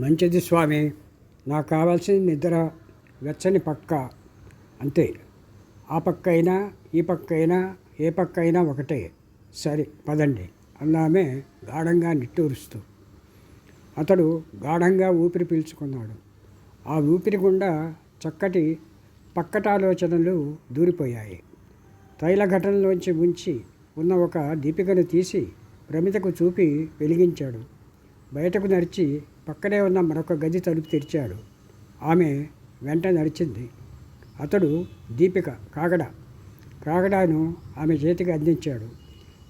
మంచిది స్వామి. నాకు కావాల్సింది నిద్ర వెచ్చని పక్క అంతే. ఆ పక్క అయినా ఈ పక్క అయినా ఏ పక్క అయినా ఒకటే. సరే పదండి అన్నామే గాఢంగా నిట్టూరుస్తూ. అతడు గాఢంగా ఊపిరి పీల్చుకున్నాడు. ఆ ఊపిరి గుండా చక్కటి పక్కటాలోచనలు దూరిపోయాయి. తైల ఘటనలోంచి ఉంచి ఉన్న ఒక దీపికను తీసి ప్రమితకు చూపి వెలిగించాడు. బయటకు నడిచి పక్కనే ఉన్న మరొక గది తలుపు తెరిచాడు. ఆమె వెంట నడిచింది. అతడు దీపిక కాగడ. కాగడాను ఆమె చేతికి అందించాడు.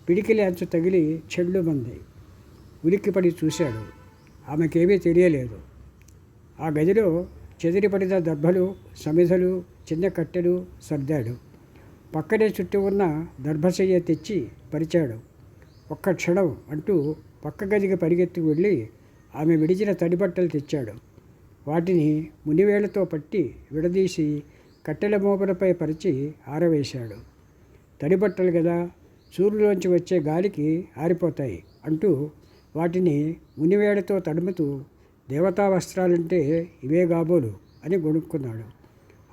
పిడికిలి అంచు తగిలి చెళ్ళు మంది ఉలిక్కిపడి చూశాడు. ఆమెకేమీ తెలియలేదు. ఆ గదిలో చెదిరిపడిన దర్భలు సమిధలు చిన్న కట్టెలు సర్దాడు. పక్కనే చుట్టూ ఉన్న దర్భశయ్య తెచ్చి పరిచాడు. ఒక్క క్షణం అంటూ పక్క గదికి పరిగెత్తి వెళ్ళి ఆమె విడిచిన తడిబట్టలు తెచ్చాడు. వాటిని మునివేళ్ళతో పట్టి విడదీసి కట్టెల మోపులపై పరిచి ఆరవేశాడు. తడిబట్టలు కదా సూర్యులోంచి వచ్చే గాలికి ఆరిపోతాయి అంటూ వాటిని మునివేళ్ళతో తడుముతూ దేవతా వస్త్రాలంటే ఇవే గాబోలు అని గొడుక్కున్నాడు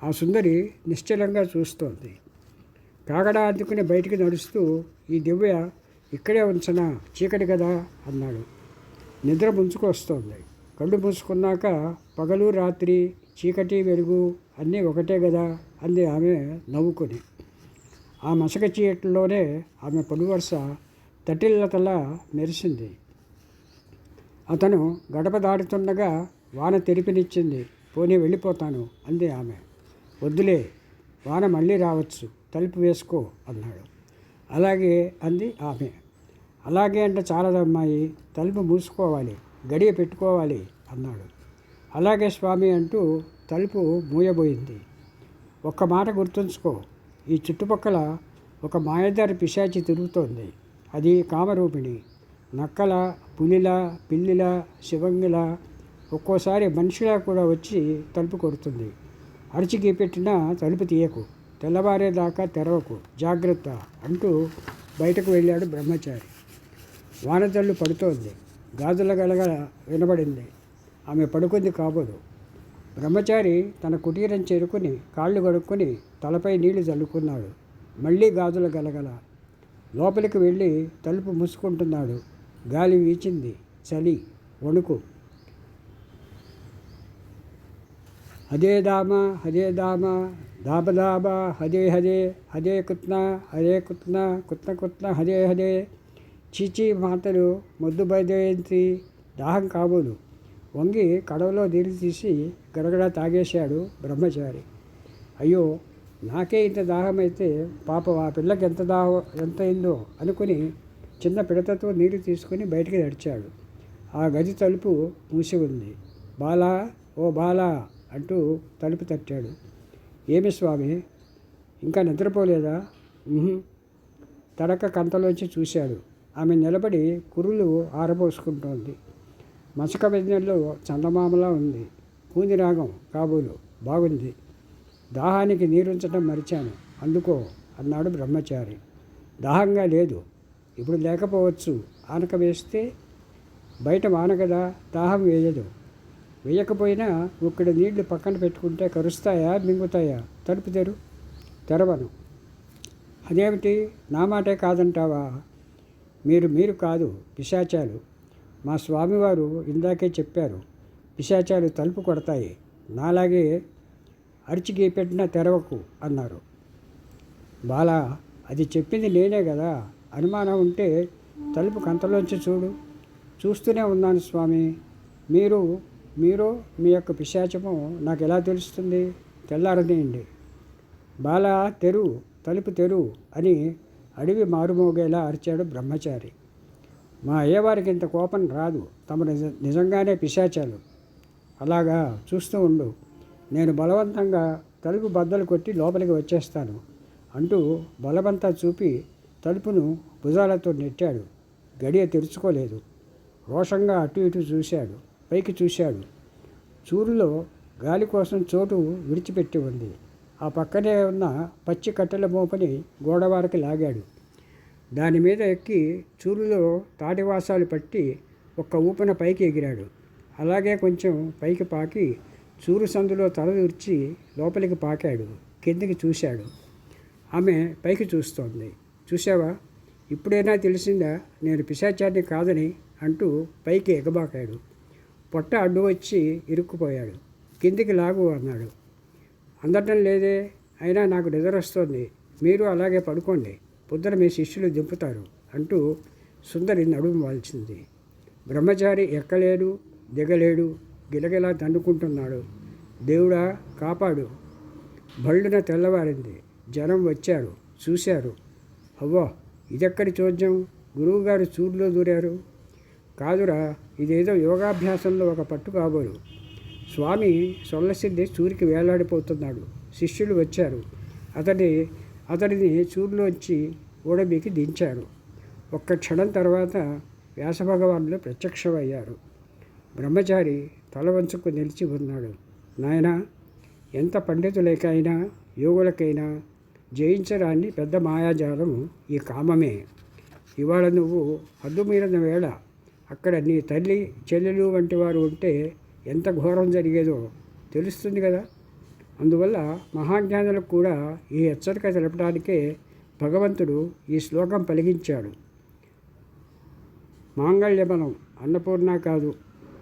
ఆ సుందరి నిశ్చలంగా చూస్తోంది. కాగడా అందుకుని బయటికి నడుస్తూ ఈ దివ్య ఇక్కడే ఉంచనా? చీకటి కదా అన్నాడు. నిద్ర ముంచుకొస్తోంది. కళ్ళు మూసుకున్నాక పగలు రాత్రి చీకటి వెలుగు అన్నీ ఒకటే కదా అంది ఆమె నవ్వుకొని. ఆ మసక చీకటిలోనే ఆమె పొడివరుస తటిల్లతలా మెరిసింది. అతను గడప దాటుతుండగా వాన తెరిపినిచ్చింది. పోనీ వెళ్ళిపోతాను అంది ఆమె. వద్దులే వాన మళ్ళీ రావచ్చు తలుపు వేసుకో అన్నాడు. అలాగే అంది ఆమె. అలాగే అంటే చాలదమ్మాయి తలుపు మూసుకోవాలి గడియ పెట్టుకోవాలి అన్నాడు. అలాగే స్వామి అంటూ తలుపు మూయబోయింది. ఒక్క మాట గుర్తుంచుకో ఈ చుట్టుపక్కల ఒక మాయదారి పిశాచి తిరుగుతోంది. అది కామరూపిణి. నక్కల పులిల పిల్లిల శివంగిల ఒక్కోసారి మనిషిలా కూడా వచ్చి తలుపు కొడుతుంది. అరిచికి పెట్టినా తలుపు తీయకు తెల్లవారేదాకా తెరవకు జాగ్రత్త అంటూ బయటకు వెళ్ళాడు బ్రహ్మచారి. వానతల్లు పడుతోంది. గాజుల గలగల వినబడింది. ఆమె పడుకుంది కాబోదు. బ్రహ్మచారి తన కుటీరం చేరుకుని కాళ్ళు కడుక్కొని తలపై నీళ్ళు చల్లుకున్నాడు మళ్ళీ గాజుల గలగల. లోపలికి వెళ్ళి తలుపు మూసుకుంటున్నాడు. గాలి వీచింది. చలి వణుకు. హదే దామ హదే దామ దాబ దాబ హదే హదే హదే కుత్న హదే కుత్న కుత్న కుత్న హదే హదే. చీచీ మాటలు మొద్దు బయదేంతి దాహం కాబోదు. వంగి కడవలో నీరు తీసి గడగడ తాగేశాడు బ్రహ్మచారి. అయ్యో నాకే ఇంత దాహమైతే పాపం ఆ పిల్లకి ఎంత దాహం ఎంత అయిందో అనుకుని చిన్న పిడతతో నీరు తీసుకుని బయటికి నడిచాడు. ఆ గది తలుపు మూసి ఉంది. బాలా ఓ బాలా అంటూ తలుపు తట్టాడు. ఏమి స్వామి ఇంకా నిద్రపోలేదా? తడక కంతలోంచి చూశాడు. ఆమె నిలబడి కురులు ఆరబోసుకుంటోంది. మసక వెన్నెల్లో చందమామలా ఉంది. కూని రాగం కాబోలు బాగుంది. దాహానికి నీరుంచడం మరిచాను. అందుకో అన్నాడు బ్రహ్మచారి. దాహంగా లేదు. ఇప్పుడు లేకపోవచ్చు. ఆనక వేస్తే బయట వాన కదా దాహం వేయదు. వేయకపోయినా ఇక్కడ నీళ్ళు పక్కన పెట్టుకుంటే కరుస్తాయా మింగుతాయా? తలుపు తెరు తెరవను. అదేమిటి? నా మాటే కాదంటావా? మీరు మీరు కాదు పిశాచాలు. మా స్వామివారు ఇందాకే చెప్పారు పిశాచాలు తలుపు కొడతాయి. నాలాగే అరిచికి పెట్టిన తెరవకు అన్నారు. బాలా అది చెప్పింది నేనే కదా. అనుమానం ఉంటే తలుపు కంతలోంచి చూడు. చూస్తూనే ఉన్నాను స్వామి. మీరు మీరు మీ యొక్క పిశాచము నాకు ఎలా తెలుస్తుంది? తెల్లారదేయండి. బాలా తెరు తలుపు తెరు అని అడవి మారుమోగేలా అరిచాడు బ్రహ్మచారి. మా అయ్యవారికి ఇంత కోపం రాదు. తమ నిజ నిజంగానే పిశాచాలు. అలాగా చూస్తూ ఉండు. నేను బలవంతంగా తలుపు బద్దలు కొట్టి లోపలికి వచ్చేస్తాను అంటూ బలవంతా చూపి తలుపును భుజాలతో నెట్టాడు. గడియ తెరుచుకోలేదు. రోషంగా అటు ఇటు చూశాడు. పైకి చూశాడు. చూరులో గాలి కోసం చోటు విడిచిపెట్టి ఉంది. ఆ పక్కనే ఉన్న పచ్చి కట్టెల మోపని గోడవారకి లాగాడు. దాని మీద ఎక్కి చూరులో తాటివాసాలు పట్టి ఒక్క ఊపన పైకి ఎగిరాడు. అలాగే కొంచెం పైకి పాకి చూరు సందులో తల దూర్చి లోపలికి పాకాడు. కిందికి చూశాడు. ఆమె పైకి చూస్తోంది. చూసావా ఇప్పుడైనా తెలిసిందా? నేను పిశాచాన్ని కాదని అంటూ పైకి ఎగబాకాడు. పొట్ట అడ్డు వచ్చి ఇరుక్కుపోయాడు. కిందికి లాగు అన్నాడు. అందటం లేదే. అయినా నాకు నిద్ర వస్తోంది. మీరు అలాగే పడుకోండి. పొద్దున మీ శిష్యులు దింపుతారు అంటూ సుందరి నడుము వాల్చింది. బ్రహ్మచారి ఎక్కలేడు దిగలేడు గిలగిలా దండుకుంటున్నాడు. దేవుడా కాపాడు. బళ్ళున తెల్లవారింది. జనం వచ్చారు. చూశారు. అవ్వా ఇదెక్కడి చోద్యం? గురువుగారు చూరులో దూరారు. కాదురా ఇదేదో యోగాభ్యాసంలో ఒక పట్టు కాబోలు. స్వామి సొల్లసిద్ధి చూరికి వేలాడిపోతున్నాడు. శిష్యులు వచ్చారు. అతడి అతడిని చూరులోంచి ఓడబీకి దించారు. ఒక్క క్షణం తర్వాత వ్యాసభగవానులు ప్రత్యక్షమయ్యారు. బ్రహ్మచారి తల వంచుకు నిలిచి ఉన్నాడు. నాయనా ఎంత పండితులకైనా యోగులకైనా జయించడాన్ని పెద్ద మాయాజాలం ఈ కామమే. ఇవాళ నువ్వు హద్దుమీరిన వేళ. అక్కడ నీ తల్లి చెల్లెలు వంటి వారు ఉంటే ఎంత ఘోరం జరిగేదో తెలుస్తుంది కదా. అందువల్ల మహాజ్ఞానులకు కూడా ఈ హెచ్చరిక తెలపడానికే భగవంతుడు ఈ శ్లోకం పలిగించాడు. మాంగళ్యబలం అన్నపూర్ణ కాదు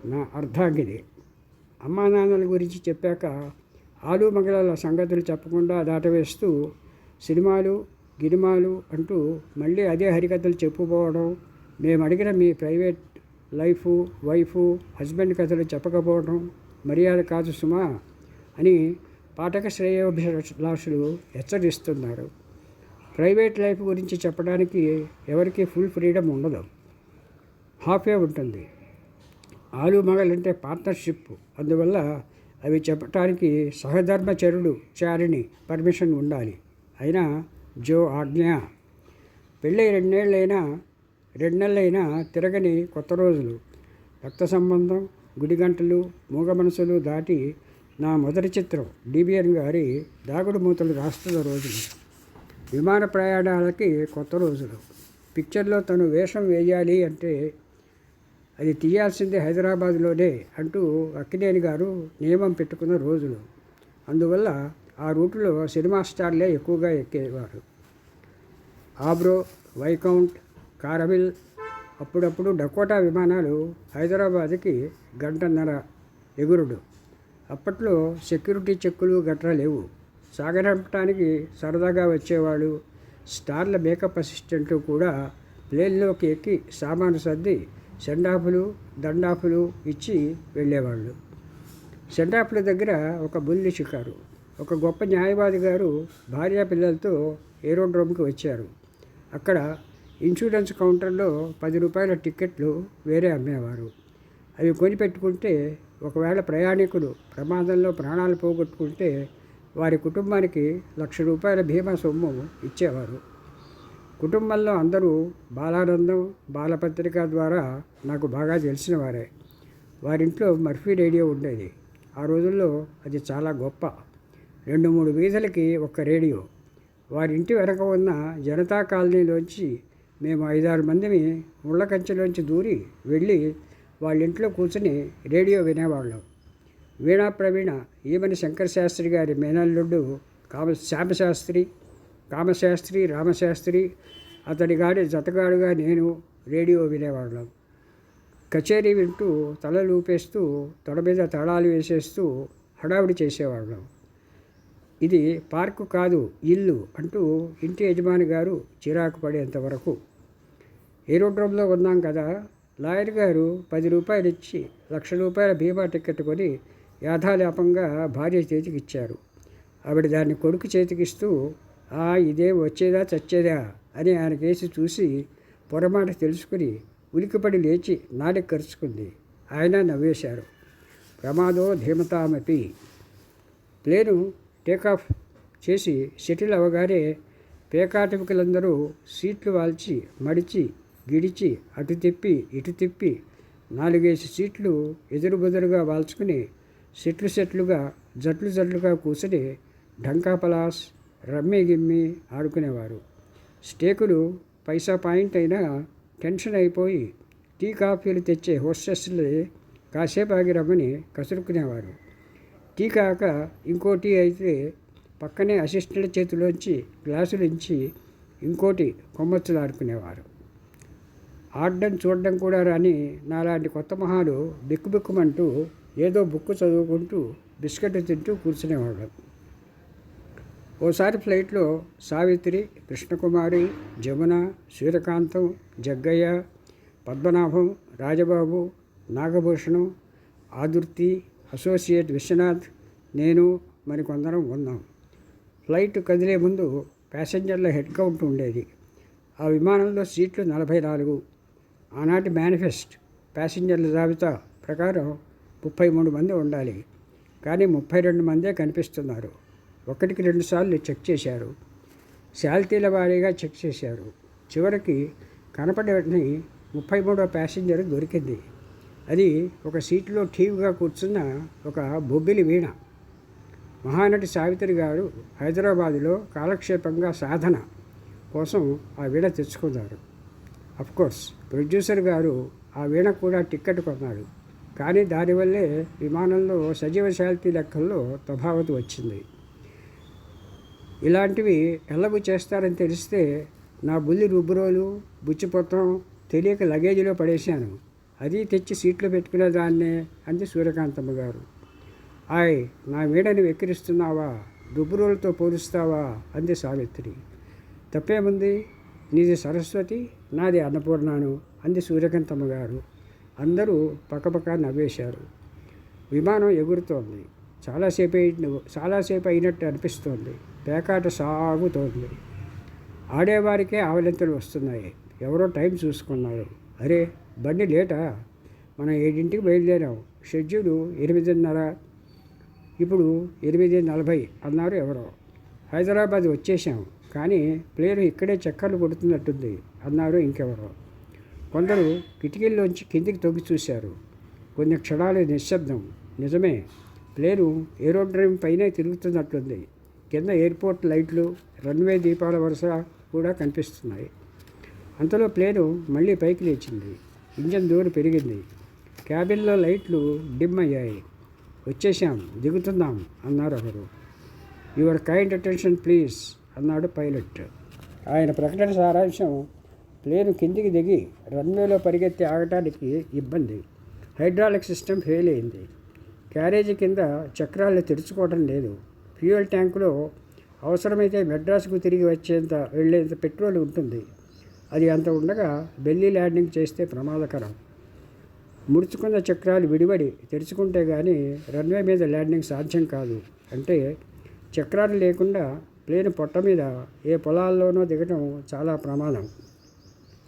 నా అర్ధాంగిని. అమ్మా నాన్నల గురించి చెప్పాక ఆలు మగల సంగతులు చెప్పకుండా దాటవేస్తూ సినిమాలు గిరిమాలు అంటూ మళ్ళీ అదే హరికథలు చెప్పుకోవడం మేము అడిగిన మీ ప్రైవేట్ లైఫ్ వైఫ్ హస్బెండ్ కథలు చెప్పకపోవడం మర్యాద కాదు సుమా అని పాఠక శ్రేయోభిలాషులు హెచ్చరిస్తున్నారు. ప్రైవేట్ లైఫ్ గురించి చెప్పడానికి ఎవరికి ఫుల్ ఫ్రీడమ్ ఉండదు. హాఫే ఉంటుంది. ఆలు మగలంటే పార్ట్నర్షిప్. అందువల్ల అవి చెప్పటానికి సహధర్మచరుడు చారిని పర్మిషన్ ఉండాలి. అయినా జో ఆజ్ఞ. పెళ్ళై రెండేళ్ళైనా రెండు నెలలైనా తిరగని కొత్త రోజులు. రక్త సంబంధం గుడి గంటలు మూగ మనసులు దాటి నా మొదటి చిత్రం డిబిఎన్ గారి దాగుడు మూతలు రాస్తున్న రోజులు. విమాన ప్రయాణాలకి కొత్త రోజులు. పిక్చర్లో తను వేషం వేయాలి అంటే అది తీయాల్సిందే హైదరాబాద్లోనే అంటూ అక్కినేని గారు నియమం పెట్టుకున్న రోజులు. అందువల్ల ఆ రూట్లో సినిమా స్టార్లే ఎక్కువగా ఎక్కేవారు. ఆబ్రో వైకౌంట్ కారవిల్ అప్పుడప్పుడు డకోటా విమానాలు హైదరాబాద్కి గంటన్నర ఎగురుడు. అప్పట్లో సెక్యూరిటీ చెక్కులు గట్రా లేవు. సాగరంపటానికి సరదాగా వచ్చేవాడు స్టార్ల మేకప్ అసిస్టెంట్లు కూడా ప్లేన్లోకి ఎక్కి సామాను సర్ది సెండాఫులు దండాఫులు ఇచ్చి వెళ్ళేవాళ్ళు. సెండాఫుల దగ్గర ఒక బుల్లి షికారు. ఒక గొప్ప న్యాయవాది గారు భార్యా పిల్లలతో ఏరోడ్రోమ్కి వచ్చారు. అక్కడ ఇన్సూరెన్స్ కౌంటర్లో పది రూపాయల టికెట్లు వేరే అమ్మేవారు. అవి కొనిపెట్టుకుంటే ఒకవేళ ప్రయాణికులు ప్రమాదంలో ప్రాణాలు పోగొట్టుకుంటే వారి కుటుంబానికి లక్ష రూపాయల బీమా సొమ్ము ఇచ్చేవారు. కుటుంబంలో అందరూ బాలానందం బాలపత్రిక ద్వారా నాకు బాగా తెలిసిన వారే. వారింట్లో మర్ఫీ రేడియో ఉండేది. ఆ రోజుల్లో అది చాలా గొప్ప. రెండు మూడు వీధులకి ఒక రేడియో. వారింటి వెనక ఉన్న జనతా కాలనీలోంచి మేము ఐదారు మందిని ముళ్ళ కంచెలోంచి దూరి వెళ్ళి వాళ్ళ ఇంట్లో కూర్చుని రేడియో వినేవాళ్ళం. వీణా ప్రవీణ ఈమని శంకర శాస్త్రి గారి మేనల్లుడు కామ శ్యామశాస్త్రి కామశాస్త్రి రామశాస్త్రి అతడి గారి జతగాడుగా నేను రేడియో వినేవాళ్ళం. కచేరీ వింటూ తలలు ఊపేస్తూ తొడ మీద తడాలు వేసేస్తూ హడావిడి చేసేవాళ్ళం. ఇది పార్కు కాదు ఇల్లు అంటూ ఇంటి యజమాని గారు చిరాకు పడేంతవరకు ఏరోడ్రోమ్లో ఉన్నాం కదా లాయర్ గారు పది రూపాయలు ఇచ్చి లక్ష రూపాయల బీమా టికెట్ కొని యాథాలాపంగా భార్య చేతికి ఇచ్చారు. ఆవిడ దాన్ని కొడుకు చేతికిస్తూ ఆ ఇదే వచ్చేదా చచ్చేదా? అని ఆయన కేసి చూసి పొరమాట తెలుసుకుని ఉలికిపడి లేచి నాడి కరుచుకుంది. ఆయన నవ్వేశారు. ప్రమాదో ధీమతామపి. ప్లేను టేకాఫ్ చేసి సెటిల్ అవగానే పేకాటవికులందరూ సీట్లు వాల్చి మడిచి గిడిచి అటు తిప్పి ఇటు తిప్పి నాలుగేసి సీట్లు ఎదురుబెదురుగా వాల్చుకుని సెట్లు సెట్లుగా జట్లు జట్లుగా కూర్చుని ఢంకా పలాస్ రమ్మి గిమ్మి ఆడుకునేవారు. స్టేకులు పైసా పాయింట్ అయినా టెన్షన్ అయిపోయి టీ కాఫీలు తెచ్చే హోస్టెస్లే కాసేపు ఆగి రమ్మని కసురుకునేవారు. టీ కాక ఇంకోటి అయితే పక్కనే అసిస్టెంట్ చేతిలోంచి గ్లాసులుంచి ఇంకోటి కొమ్మచ్చులాడుకునేవారు ఆడడం చూడడం కూడా రాని నాలాంటి కొత్త మహాలు బిక్కుబిక్కుమంటూ ఏదో బుక్ చదువుకుంటూ బిస్కెట్ తింటూ కూర్చునేవాడు ఓసారి ఫ్లైట్లో సావిత్రి కృష్ణకుమారి జమున సూర్యకాంతం జగ్గయ్య పద్మనాభం రాజబాబు నాగభూషణం ఆదుర్తి అసోసియేట్ విశ్వనాథ్ నేను మరికొందరం ఉన్నాం. ఫ్లైట్ కదిలే ముందు ప్యాసింజర్ల హెడ్ కౌంట్ ఉండేది. ఆ విమానంలో సీట్లు నలభై నాలుగు. ఆనాటి మేనిఫెస్ట్ ప్యాసింజర్ల జాబితా ప్రకారం ముప్పై మూడు మంది ఉండాలి. కానీ ముప్పై రెండు మందే కనిపిస్తున్నారు. ఒకటికి రెండు సార్లు చెక్ చేశారు. శాల్తీల వారీగా చెక్ చేశారు. చివరికి కనపడని ముప్పై మూడో ప్యాసింజర్ దొరికింది. అది ఒక సీట్లో ఠీవ్గా కూర్చున్న ఒక బొబ్బిలి వీణ. మహానటి సావిత్రి గారు హైదరాబాదులో కాలక్షేపంగా సాధన కోసం ఆ వీణ తెచ్చుకున్నారు. కోర్స్ ప్రొడ్యూసర్ గారు ఆ వీణ కూడా టిక్కెట్ కొన్నాడు కానీ దానివల్లే విమానంలో సజీవ శాల్తీ లెక్కల్లో ప్రభావతి వచ్చింది. ఇలాంటివి ఎల్లబు చేస్తారని తెలిస్తే నా బుల్లి రుబ్బురోలు బుచ్చిపొత్తం తెలియక లగేజీలో పడేశాను. అది తెచ్చి సీట్లో పెట్టుకునే దాన్నే అంది సూర్యకాంతమ్మ గారు. ఆయ్ నా వీడని వెక్కిరిస్తున్నావా? దుబ్బురోలతో పోలుస్తావా? అంది సావిత్రి. తప్పేముంది? నీది సరస్వతి నాది అన్నపూర్ణాను అంది సూర్యకాంతమ్మ గారు. అందరూ పక్కపక్క నవ్వేశారు. విమానం ఎగురుతోంది. చాలాసేపు అయిన చాలాసేపు అయినట్టు అనిపిస్తోంది. పేకాట సాగుతోంది. ఆడేవారికే ఆవలింతలు వస్తున్నాయి. ఎవరో టైం చూసుకున్నారు. అరే బండి లేటా? మనం ఏడింటికి బయలుదేరాం. షెడ్యూలు ఎనిమిదిన్నర. ఇప్పుడు ఎనిమిది నలభై అన్నారు ఎవరో. హైదరాబాద్ వచ్చేసాం కానీ ప్లేరు ఇక్కడే చక్కర్లు కొడుతున్నట్టుంది అన్నారు ఇంకెవరో. కొందరు కిటికీల్లోంచి కిందికి తొగ్గి చూశారు. కొన్ని క్షణాలు నిశ్శబ్దం. నిజమే ప్లేను ఏరోడ్రైమ్ పైనే తిరుగుతున్నట్లుంది కింద ఎయిర్పోర్ట్ లైట్లు రన్వే దీపాల వరుస కూడా కనిపిస్తున్నాయి. అంతలో ప్లేను మళ్ళీ పైకి లేచింది. ఇంజన్ దూరం పెరిగింది. క్యాబిన్లో లైట్లు డిమ్ అయ్యాయి. వచ్చేసాం దిగుతున్నాం అన్నారు ఒకరు. యువర్ కైండ్ అటెన్షన్ ప్లీజ్ అన్నాడు పైలట్. ఆయన ప్రకటన సారాంశం ప్లేను కిందికి దిగి రన్వేలో పరిగెత్తి ఆగటానికి ఇబ్బంది. హైడ్రాలిక్ సిస్టమ్ ఫెయిల్ అయింది. క్యారేజీ కింద చక్రాలు తెరుచుకోవడం లేదు. ఫ్యూయల్ ట్యాంకులో అవసరమైతే మెడ్రాస్కు తిరిగి వచ్చేంత వెళ్ళేంత పెట్రోల్ ఉంటుంది. అది అంత ఉండగా బెల్లీ ల్యాండింగ్ చేస్తే ప్రమాదకరం. ముడుచుకున్న చక్రాలు విడివడి తెరుచుకుంటే కానీ రన్వే మీద ల్యాండింగ్ సాధ్యం కాదు. అంటే చక్రాలు లేకుండా ప్లేన్ పొట్ట మీద ఏ పొలాల్లోనో దిగటం చాలా ప్రమాదం.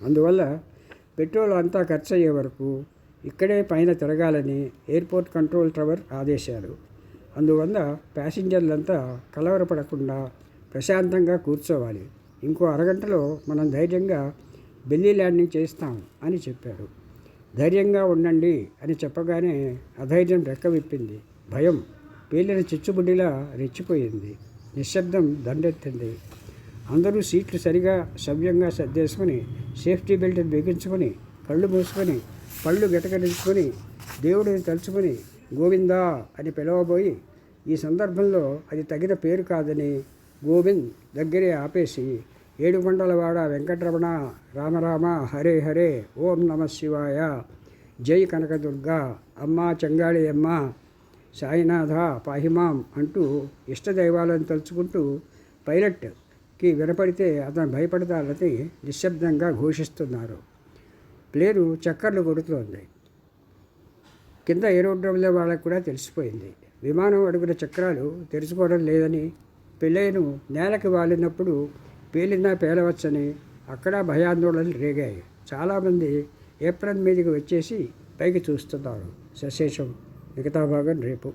అందువల్ల పెట్రోల్ అంతా ఖర్చు అయ్యే వరకు ఇక్కడే పైన తిరగాలని ఎయిర్పోర్ట్ కంట్రోల్ టవర్ ఆదేశాలు అందువల్ల ప్యాసింజర్లంతా కలవరపడకుండా ప్రశాంతంగా కూర్చోవాలి. ఇంకో అరగంటలో మనం ధైర్యంగా బెల్లీ ల్యాండింగ్ చేస్తాం అని చెప్పారు ధైర్యంగా ఉండండి అని చెప్పగానే అధైర్యం రెక్క విప్పింది. భయం పేలిన చిచ్చుబుడ్డిలా రెచ్చిపోయింది. నిశ్శబ్దం దండెత్తింది. అందరూ సీట్లు సరిగా సవ్యంగా సర్దేసుకుని సేఫ్టీ బెల్ట్ బిగించుకొని కళ్ళు మూసుకొని పళ్ళు గిటకరించుకొని దేవుడిని తలుచుకొని గోవిందా అని పిలవబోయి ఈ సందర్భంలో అది తగిన పేరు కాదని గోవింద్ దగ్గరే ఆపేసి ఏడుకొండలవాడ వెంకటరమణ రామరామ హరే హరే ఓం నమ శివాయ. జై కనకదుర్గ అమ్మ చెంగాళి అమ్మ సాయినాథ పాహిమాం అంటూ ఇష్టదైవాలను తలుచుకుంటూ పైలట్కి వినపడితే అతను భయపడతాడని నిశ్శబ్దంగా ఘోషిస్తున్నారు. ప్లేరు చక్కర్లు కొడుతోంది. కింద ఏరోడ్రంలో వాళ్ళకు కూడా తెలిసిపోయింది. విమానం అడుగున చక్రాలు తెరుచుకోవడం లేదని పెళ్ళైను నేలకి వాలినప్పుడు పేలినా పేలవచ్చని అక్కడ భయాందోళనలు రేగాయి. చాలామంది ఏప్రిల్ మీదకి వచ్చేసి పైకి చూస్తున్నారు. సశేషం మిగతా భాగం రేపు.